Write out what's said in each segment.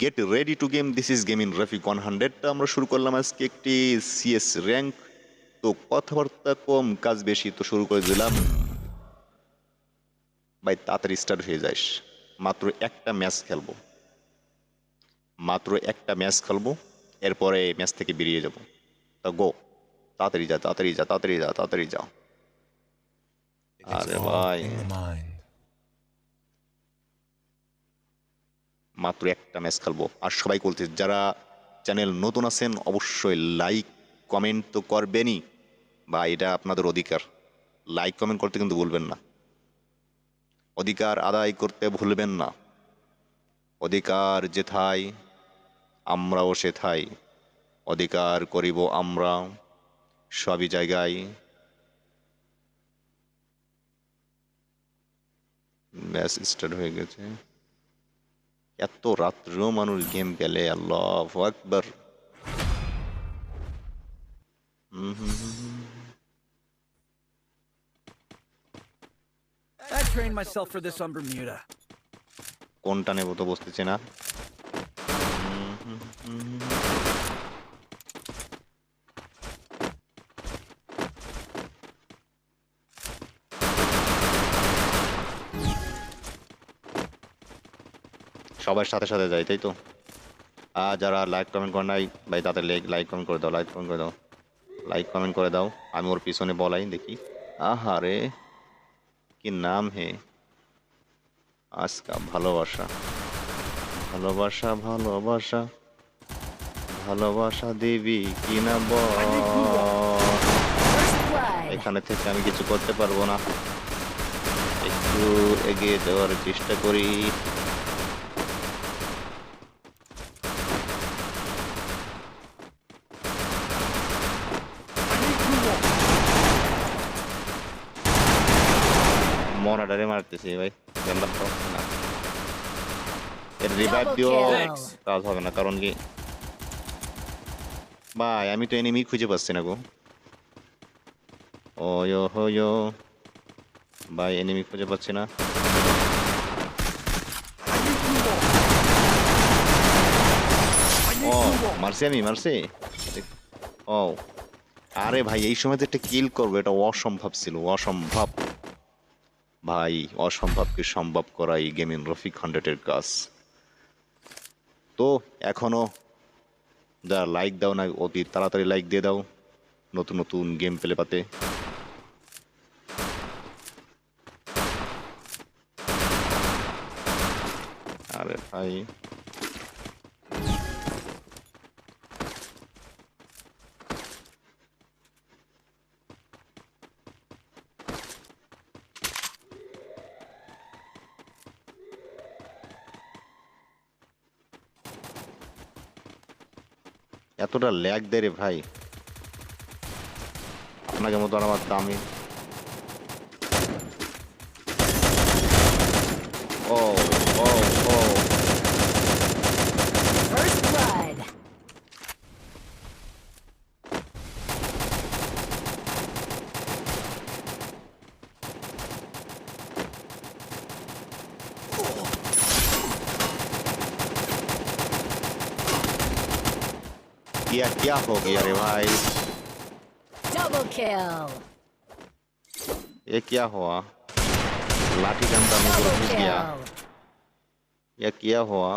Get ready to game this is game in Rafiq one হান্ড্রেডটা আমরা শুরু করলাম আজকে একটি সিএস র্যাঙ্ক তো কথাবার্তা কম কাজ বেশি তো শুরু করে দিলাম। ভাই তাড়াতাড়ি স্টার্ট হয়ে যাস। মাত্র একটা ম্যাচ খেলব। মাত্র একটা ম্যাচ খেলব। এরপরে ম্যাচ থেকে বেরিয়ে যাব। তা গো তাড়াতাড়ি যা তাড়াতাড়ি যা তাড়াতাড়ি যা তাড়াতাড়ি যা। It's আরে ভাই। মাত্র একটা ম্যাচ খেলব। আর সবাই বলতে যারা চ্যানেল নতুন আছেন, অবশ্যই লাইক কমেন্ট তো করবেনই। বা এটা আপনাদের অধিকার। লাইক কমেন্ট করতে কিন্তু ভুলবেন না। অধিকার আদায় করতে ভুলবেন না। অধিকার যেথায়, আমরাও সেথায়। অধিকার করিব আমরা সবই জায়গায়। ম্যাচ স্টার্ট হয়ে গেছে। এত রাত্রেও মানুষ গেম খেলে আল্লাহ একবার I trained myself for this on Bermuda. কোনটা নেব তো বসতেছে না? সবার সাথে সাথে যাই, তাই তো? আর যারা লাইক কমেন্ট করে নাই, ভাই তাদের লাইক কমেন্ট করে দাও লাইক কমেন্ট করে দাও। লাইক কমেন্ট করে দাও। আমি ওর পিছনে বলাই, দেখি। আহা রে কি নাম হে? আজকা ভালোবাসা। ভালোবাসা ভালোবাসা। ভালোবাসা দেবী First blood. এখানে থেকে আমি কিছু করতে পারব না। একটু এগিয়ে যাওয়ার চেষ্টা করি। মরাডারে মারতেছি ভাই জানলাম তো না এর রিভাইভ দিও কাজ হবে না কারণ কি ভাই আমি তো এনিমি খুঁজে পাচ্ছি না গো ওয়ো হয়ো ভাই এনিমি খুঁজে পাচ্ছি না ও মারছি আমি মারছি ও আরে ভাই এই সময় যে একটা কিল করব এটা অসম্ভব ছিল অসম্ভব ভাই, অসম্ভবকে সম্ভব করাই গেমিং রফিক হান্ড্রেডের কাজ। তো এখনও যারা লাইক দাও না, অতি তাড়াতাড়ি লাইক দিয়ে দাও নতুন নতুন গেম পেলে পাতে। আরে ভাই। এতটা ল্যাগ দেয় রে ভাই। আপনাকে মতো আমার দামি। ও। क्या क्या हो गया रे भाई? डबल किल ये क्या हुआ? लाठी के में Double घुस गया। ये क्या हुआ?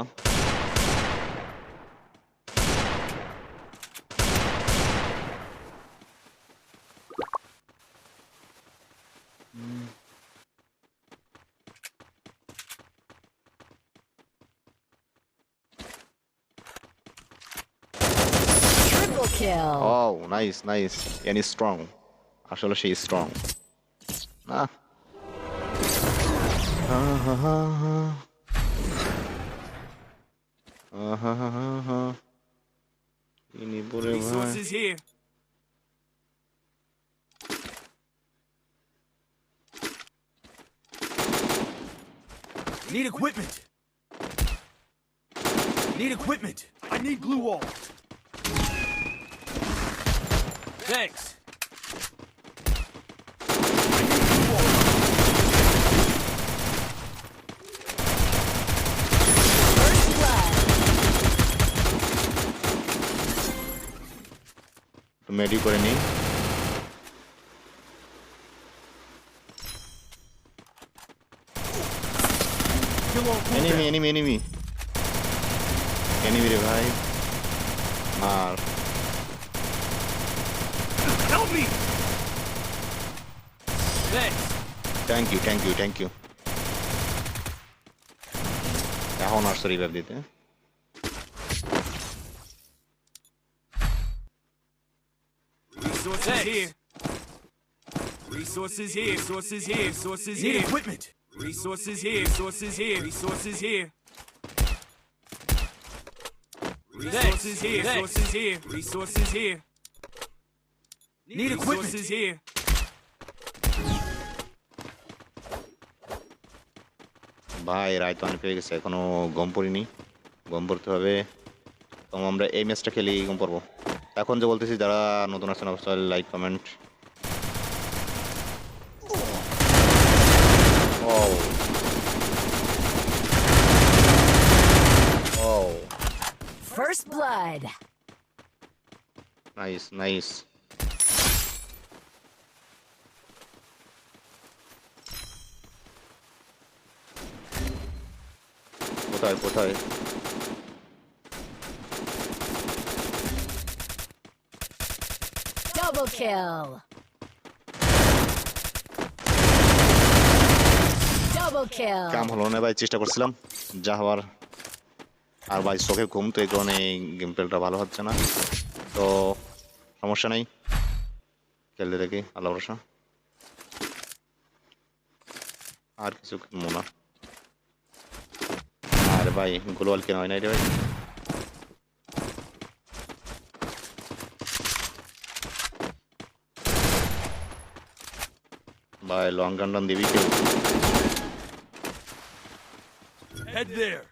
kill. Oh, nice, nice. And he's strong. Actually, she is strong. Ah. Uh -huh. Uh -huh. Resources here. Need equipment. Need equipment. I need blue wall. Thanks. तो मेरी कोई नहीं। Enemy enemy enemy. एनिमी रे भाई। मार। Help me! Thanks. Thank you, thank you, thank you. यहाँ nursery कर देते हैं Resources here. Resources here. Resources here. Resources here. Need equipment. Resources here. Resources here. Resources here. Resources here. Resources here. Resources here. Need equipment. Here. ভাই রায় তো অনেক পেয়ে গেছে এখনও গম পড়িনি। গম পড়তে হবে। তো আমরা এই ম্যাচটা খেলি গম পড়ব। এখন যে বলতেছি যারা নতুন আসছেন অবশ্যই like comment First blood. Nice nice কোথায় কোথায়? Double kill. Double kill. কাম হলো না ভাই চেষ্টা করছিলাম। যা হওয়ার। আর ভাই চোখে ঘুম তো এই কারণে গেম প্লেটা ভালো হচ্ছে না। তো সমস্যা নেই। খেলতে দেখি আল্লাহ ভরসা। আর কিছু কিনবো vai, încolo al que no hay nadie, vai. Bye, long gun on the weekend. Head there.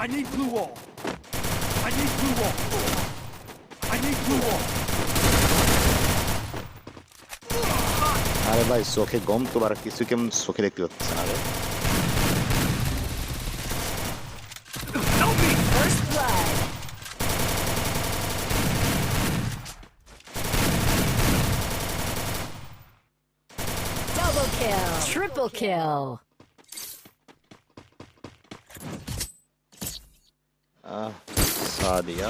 I need blue wall. I need blue wall. I need blue wall. আরে ভাই চোখে গম তো আর কিছু কেমন চোখে দেখতে পাচ্ছে না রে Help me! First Blood. Double kill. Triple kill. আহ সাদিয়া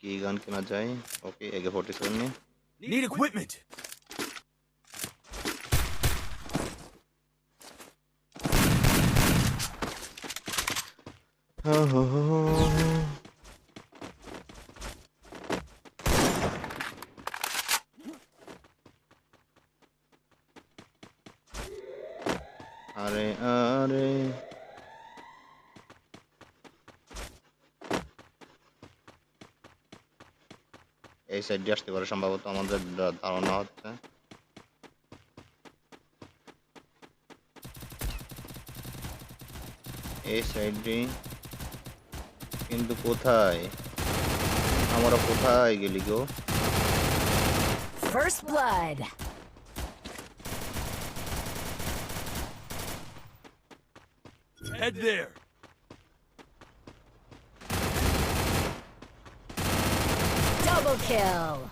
কি গান কেনা যায় ওকে এগে ফোর্টি সেভেন নিয়ে Need আরে আরে। এই সাইড আসতে পারে, সম্ভবত আমাদের ধারণা হচ্ছে। এই সাইড কিন্তু কোথায়? আমরা কোথায় গেলি গো? First blood. Head there. Double kill.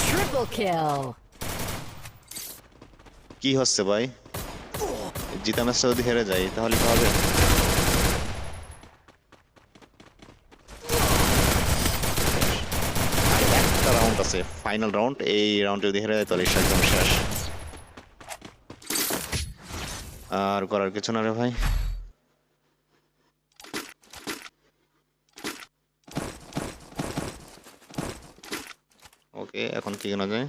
Triple kill. কি হচ্ছে ভাই জিতা ম্যাচটা যদি হেরে যাই তাহলে কি হবে ফাইনাল রাউন্ড, এই রাউন্ড যদি হেরে যায় তাহলে একদম শেষ। আর করার কিছু না রে ভাই। ওকে, এখন কি কেনা যায়?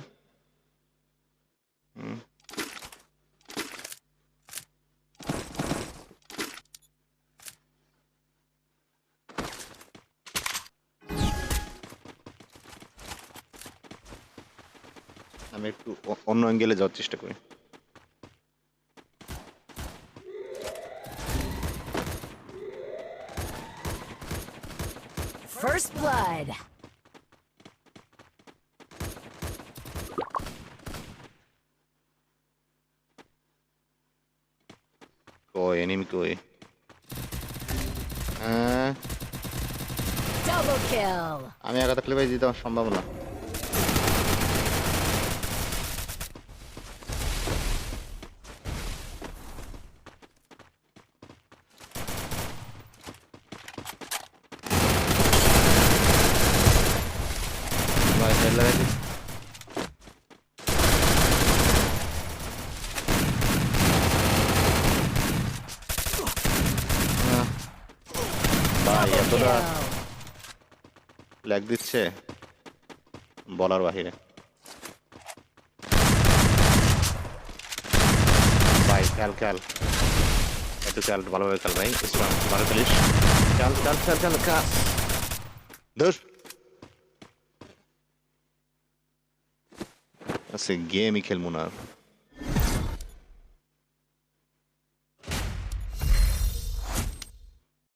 আমি একটু অন্য অ্যাঙ্গেলে যাওয়ার চেষ্টা করি First blood. কই এনিমি কই হ্যাঁ Double kill. আমি একা থাকলে ভাই দিতে সম্ভব না ভাই হেড লাগাই দিস। আহ, ভাই এতটা ল্যাগ দিচ্ছে বলার বাহিরে। ভাই খেল খেল। একটু খেল ভালোভাবে খেল ভাই। ইসলাম ভালো খেলিস। খেল খেল খেল খেল খেল। ধর গেমই খেলব না আর।